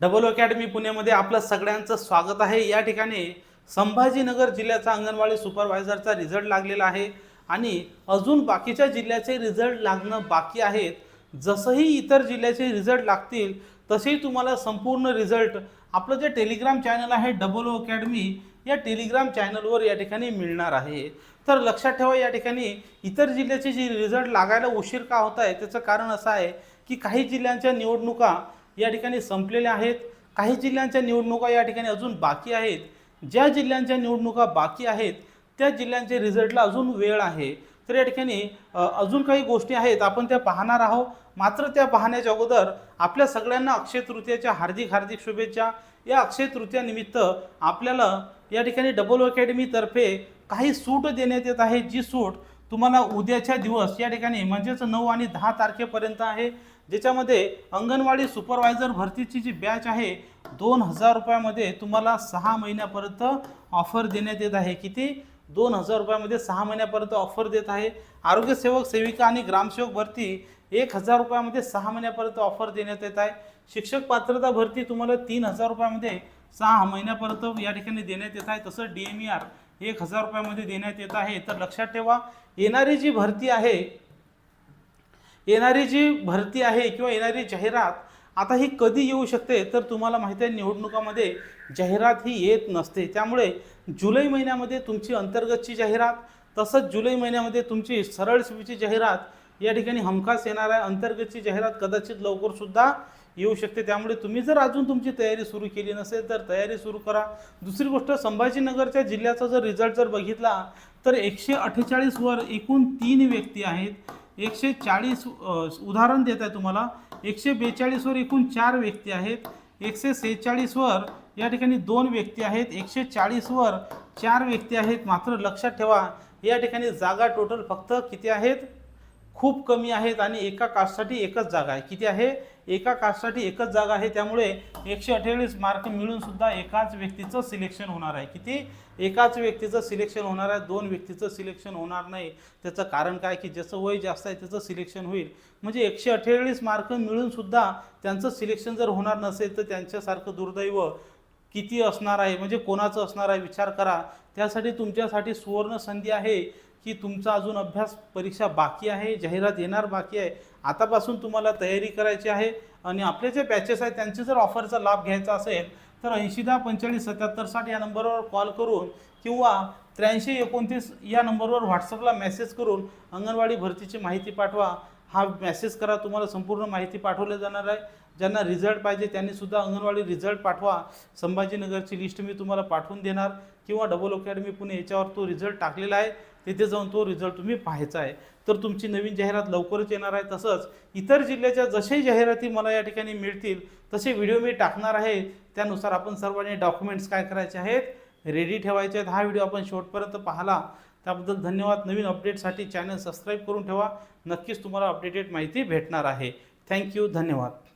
Double academy पुण्यामध्ये आपलं सगळ्यांचं स्वागत आहे. या ठिकाणी संभाजीनगर जिल्ह्याचा अंगणवाडी सुपरवायझरचा रिझल्ट लागलेला आहे आणि अजून बाकीच्या जिल्ह्याचे रिझल्ट लागणं बाकी आहेत. जसंही इतर जिल्ह्याचे रिझल्ट लागतील तसेही तुम्हाला संपूर्ण रिझल्ट आपलं जे टेलिग्राम चॅनल आहे डबल ओ अकॅडमी या टेलिग्राम चॅनलवर या ठिकाणी मिळणार आहे. तर लक्षात ठेवा या ठिकाणी इतर जिल्ह्याचे जे रिझल्ट लागायला उशीर का होत आहे? त्याचं कारण असं आहे की काही जिल्ह्यांच्या निवडणुका या ठिकाणी संपलेल्या आहेत. काही जिल्ह्यांच्या निवडणुका या ठिकाणी अजून बाकी आहेत. ज्या जिल्ह्यांच्या निवडणुका बाकी आहेत त्या जिल्ह्यांचे रिझल्टला अजून वेळ आहे. तर या ठिकाणी अजून काही गोष्टी आहेत. आपण त्या पाहणार आहोत. मात्र त्या पाहण्याच्या अगोदर आपल्या सगळ्यांना अक्षय तृतीयाच्या हार्दिक हार्दिक शुभेच्छा. या अक्षय तृतीयानिमित्त आपल्याला या ठिकाणी डबल अकॅडमीतर्फे काही सूट देण्यात येत आहे. जी सूट तुम्हाला उद्याच्या दिवस या ठिकाणी म्हणजेच नऊ आणि दहा तारखेपर्यंत आहे. ज्याच्यामध्ये अंगणवाडी सुपरवायझर भरतीची जी बॅच आहे दोन हजार रुपयामध्ये तुम्हाला सहा महिन्यापर्यंत ऑफर देण्यात येत आहे. किती? दोन हजार रुपयामध्ये सहा महिन्यापर्यंत ऑफर देत आहे. आरोग्यसेवक सेविका आणि ग्रामसेवक भरती एक हजार रुपयामध्ये सहा महिन्यापर्यंत ऑफर देण्यात येत आहे. शिक्षक पात्रता भरती तुम्हाला तीन हजार रुपयामध्ये सहा महिन्यापर्यंत या ठिकाणी देण्यात येत आहे. तसं डी एम ई आर एक हजार रुपयामध्ये देण्यात येत आहे. तर लक्षात ठेवा येणारी जी भरती आहे येणारी जी भरती आहे किंवा येणारी जाहिरात आता ही कधी येऊ शकते? तर तुम्हाला माहिती आहे निवडणुकामध्ये जाहिरात ही येत नसते. त्यामुळे जुलै महिन्यामध्ये तुमची अंतर्गतची जाहिरात तसंच जुलै महिन्यामध्ये तुमची सरळ सेवेची जाहिरात या ठिकाणी हमखास येणार आहे. अंतर्गतची जाहिरात कदाचित लवकरसुद्धा येऊ शकते. त्यामुळे तुम्ही जर अजून तुमची तयारी सुरू केली नसेल तर तयारी सुरू करा. दुसरी गोष्ट संभाजीनगरच्या जिल्ह्याचा जर रिझल्ट जर बघितला तर एकशे अठ्ठेचाळीसवर एकूण तीन व्यक्ती आहेत. एकशे चाळीस उदाहरण देत आहे तुम्हाला. एकशे बेचाळीसवर एकूण चार व्यक्ती आहेत. एकशे सेहेचाळीसवर या ठिकाणी दोन व्यक्ती आहेत. एकशे चाळीसवर चार व्यक्ती आहेत. मात्र लक्षात ठेवा या ठिकाणी जागा टोटल फक्त किती आहेत? खूप कमी आहेत आणि एका कास्टसाठी एकच जागा आहे. किती आहे? एका कास्टसाठी एकच जागा आहे. त्यामुळे एकशे अठ्ठेचाळीस मार्क मिळून सुद्धा एकाच व्यक्तीचं सिलेक्शन होणार आहे. किती? एकाच व्यक्तीचं सिलेक्शन होणार आहे. दोन व्यक्तीचं सिलेक्शन होणार नाही. त्याचं कारण काय? की ज्याचं वय जास्त आहे त्याचं सिलेक्शन होईल. म्हणजे एकशे अठ्ठेचाळीस मार्क मिळून सुद्धा त्यांचं सिलेक्शन जर होणार नसेल तर त्यांच्यासारखं दुर्दैव किती असणार आहे म्हणजे कोणाचं असणार आहे विचार करा. त्यासाठी तुमच्यासाठी सुवर्ण संधी आहे की तुमचा अजून अभ्यास परीक्षा बाकी आहे जाहिरात येणार बाकी आहे. आतापासून तुम्हाला तयारी करायची आहे आणि आपले जे बॅचेस आहेत त्यांचे जर ऑफरचा लाभ घ्यायचा असेल तर ऐंशी दहा पंचेचाळीस सत्याहत्तर साठ या नंबरवर कॉल करून किंवा त्र्याऐंशी एकोणतीस या नंबरवर व्हॉट्सअपला मेसेज करून अंगणवाडी भरतीची माहिती पाठवा. हा मेसेज करा तुम्हाला संपूर्ण माहिती पाठवली जाणार आहे. ज्यांना रिझल्ट पाहिजे त्यांनीसुद्धा अंगणवाडी रिझल्ट पाठवा. संभाजीनगरची लिस्ट मी तुम्हाला पाठवून देणार. किंवा डबल अकॅडमी पुणे याच्यावर तो रिझल्ट टाकलेला आहे. तिथे जाऊन तो रिझल्ट तुम्ही पाहायचा आहे. तर तुमची नवीन जाहिरात लवकरच येणार आहे. तसंच इतर जिल्ह्याच्या जसे जाहिराती मला या ठिकाणी मिळतील तसे व्हिडिओ मी टाकणार आहे. त्यानुसार आपण सर्वांनी डॉक्युमेंट्स काय करायचे आहेत रेडी ठेवायचे आहेत. हा व्हिडिओ आपण शेवटपर्यंत पाहिला. त्याबद्दल धन्यवाद. नवीन अपडेटसाठी चॅनल सबस्क्राईब करून ठेवा. नक्कीच तुम्हाला अपडेटेड माहिती भेटणार आहे. थँक्यू धन्यवाद.